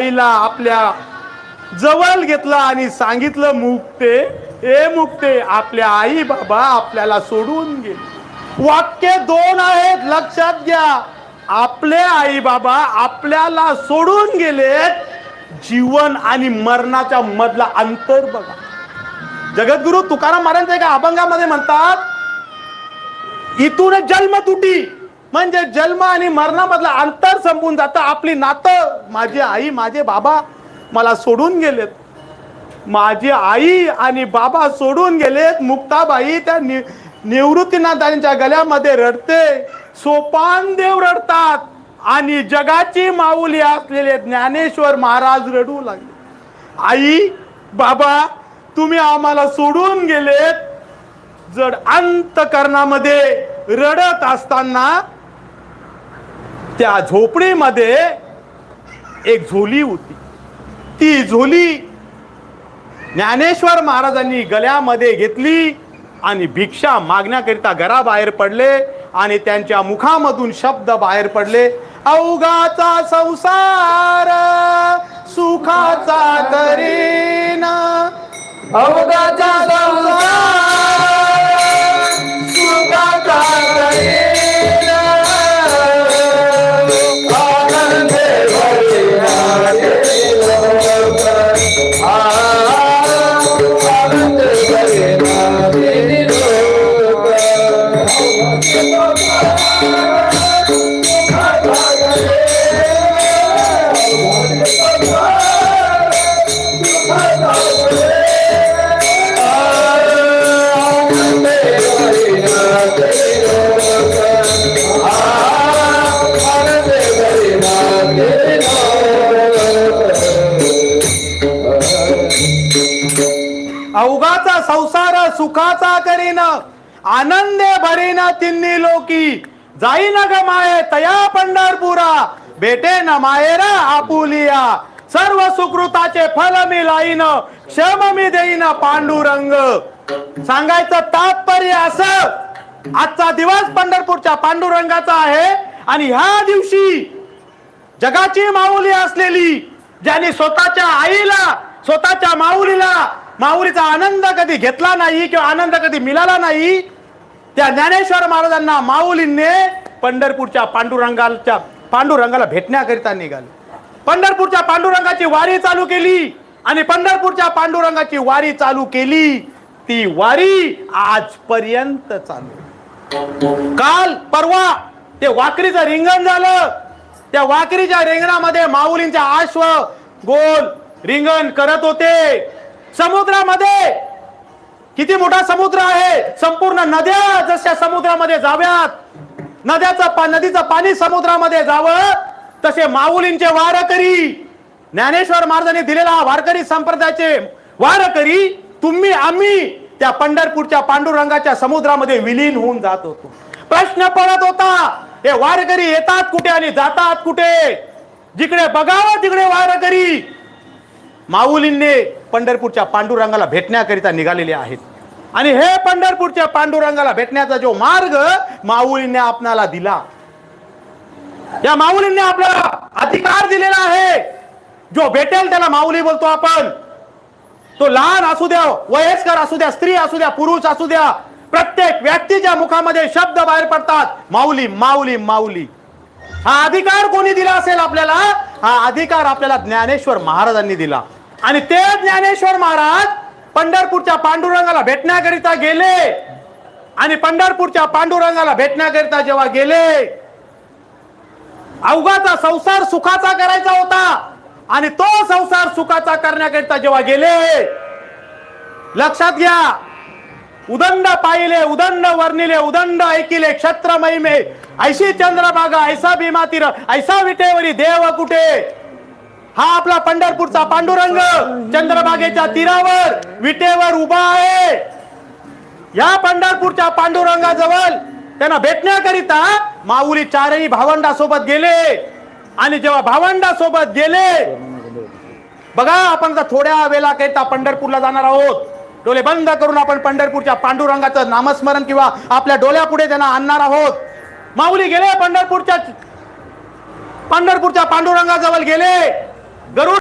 आईला आपल्या जवळ घेतलं आणि सांगितलं मुक्ते ए मुक्ते आपल्या आई बाबा आपल्याला सोडून गेले. वाक्य दोन आहेत लक्षात घ्या. आपले आई बाबा आपल्याला सोडून गेलेत जीवन आणि मरणाच्या मधला अंतर बघा. जगद्गुरु तुकाराम महाराजांच्या एका अभंगामध्ये म्हणतात इथून जन्म तुटी. म्हणजे जन्म आणि मरणामधलं अंतर संपून जातं. आपली नातं माझी आई माझे बाबा मला सोडून गेलेत. माझी आई आणि बाबा सोडून गेलेत. मुक्ताबाई त्या नि निवृत्तीनाथांच्या गळ्यामध्ये रडते. सोपान देव रडतात. आणि जगाची माऊली असलेले ज्ञानेश्वर महाराज रडू लागले. आई बाबा तुम्ही आम्हाला सोडून गेलेत. जड अंतकरणामध्ये रडत असताना त्या झोपडीमध्ये एक झोली होती. ती झोली ज्ञानेश्वर महाराजांनी गळ्यामध्ये घेतली आणि भिक्षा मागण्याकरिता घराबाहेर पडले आणि त्यांच्या मुखामधून शब्द बाहेर पडले अवघाचा संसार सुखाचा करीन. अवघाचा अवघाचा संसार सुखाचा करीन आनंदे भरीन तिन्ही लोकी. जाईन ग माये तया पंढरपुरा भेटे न मायेरा आपुलिया. सर्व सुकृताचे फल मी लाईन क्षम मी देईन पांडुरंग. सांगायचं तात्पर्य असं आजचा दिवस पंढरपूरच्या पांडुरंगाचा आहे आणि ह्या दिवशी जगाची माऊली असलेली ज्याने स्वतःच्या आईला स्वतःच्या माऊलीला माऊलीचा आनंद कधी घेतला नाही किंवा आनंद कधी मिळाला नाही त्या ज्ञानेश्वर महाराजांना माऊलींनी पंढरपूरच्या पांडुरंगाच्या पांडुरंगाला भेटण्याकरिता निघाले. पंढरपूरच्या पांडुरंगाची वारी चालू केली आणि पंढरपूरच्या पांडुरंगाची वारी चालू केली. ती वारी आजपर्यंत चालू. काल परवा ते वाकरीचं रिंगण झालं. त्या वाकरीच्या रिंगणामध्ये माऊलींच्या आश्व गोल रिंगण करत होते. समुद्रामध्ये किती मोठा समुद्र आहे? संपूर्ण नद्या जशा समुद्रामध्ये जाव्यात नद्याचं पा नदीचं पाणी समुद्रामध्ये जावं तसे माऊलींचे वारकरी ज्ञानेश्वर महाराजांनी दिलेला वारकरी संप्रदायाचे वारकरी तुम्ही आम्ही त्या पंढरपूरच्या पांडुरंगाच्या समुद्रामध्ये विलीन होऊन जात होतो. प्रश्न पडत होता हे वारकरी येतात कुठे आणि जातात कुठे? जिकडे बघावं तिकडे वारकरी. माऊलींनी पंढरपूरच्या पांडुरंगाला भेटण्याकरिता निघालेले आहेत. आणि हे पंढरपूरच्या पांडुरंगाला भेटण्याचा जो मार्ग माऊलींनी आपणाला दिला. या माऊलींनी आपल्याला अधिकार दिलेला आहे. जो भेटेल त्याला माऊली बोलतो आपण. तो लहान असू द्या वयस्कर असू द्या स्त्री असू द्या पुरुष असू द्या प्रत्येक व्यक्तीच्या मुखामध्ये शब्द बाहेर पडतात. माऊली माऊली माऊली. हा अधिकार कोणी दिला असेल आपल्याला? हा अधिकार आपल्याला ज्ञानेश्वर महाराजांनी दिला. आणि ते ज्ञानेश्वर महाराज पंढरपूरच्या पांडुरंगाला भेटण्याकरिता गेले. आणि पंढरपूरच्या पांडुरंगाला भेटण्याकरिता जेव्हा गेले अवघाचा संसार सुखाचा करायचा होता. आणि तो संसार सुखाचा करण्याकरिता जेव्हा गेले लक्षात घ्या उदंड पाहिले उदंड वर्णिले उदंड ऐकिले क्षत्र महिमे ऐशी चंद्रभागा ऐसा भीमा तीर ऐसा विटेवरी देव कुठे? हा आपला पंढरपूरचा पांडुरंग चंद्रभागेच्या तीरावर विटेवर उभा आहे. या पंढरपूरच्या पांडुरंगाजवळ त्यांना भेटण्याकरिता माऊली चारही भावंडासोबत गेले. आणि जेव्हा भावंडासोबत गेले बघा आपण जर थोड्या वेळा करता पंढरपूरला जाणार आहोत डोळे बंद करून आपण पंढरपूरच्या पांडुरंगाचं नामस्मरण किंवा आपल्या डोळ्यापुढे त्यांना आणणार आहोत. माऊली गेले पंढरपूरच्या पंढरपूरच्या पांडुरंगाजवळ गेले. गरुड